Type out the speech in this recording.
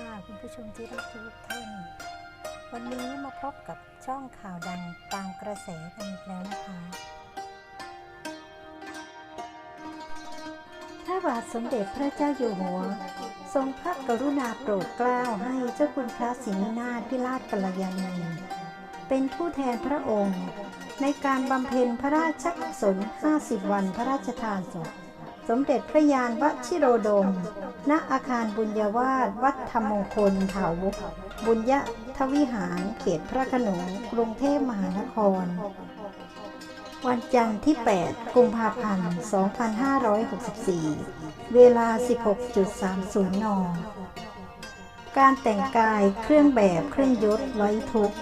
ค่ะคุณผู้ชมที่รักทุกท่าน วันนี้มาพบกับช่องข่าวดังตามกระแสกันอีกแล้วนะคะ พระบาทสมเด็จพระเจ้าอยู่หัว ทรงพระกรุณาโปรดเกล้าให้เจ้าคุณพระศรีนาถพิราชกัลยาณีเป็นผู้แทนพระองค์ ในการบำเพ็ญพระราชกุศล50 วันพระราชทานศพ สมเด็จพระยานวชิโรดม ณ อาคารบุญญาวาสวัดธรรมมงคลถาวบุญยทวิหารเขตพระขนงกรุงเทพมหานคร วันจันทร์ที่ 8 กุมภาพันธ์ 2564 เวลา 16.30 น การแต่งกายเครื่องแบบเครื่องยศไว้ทุก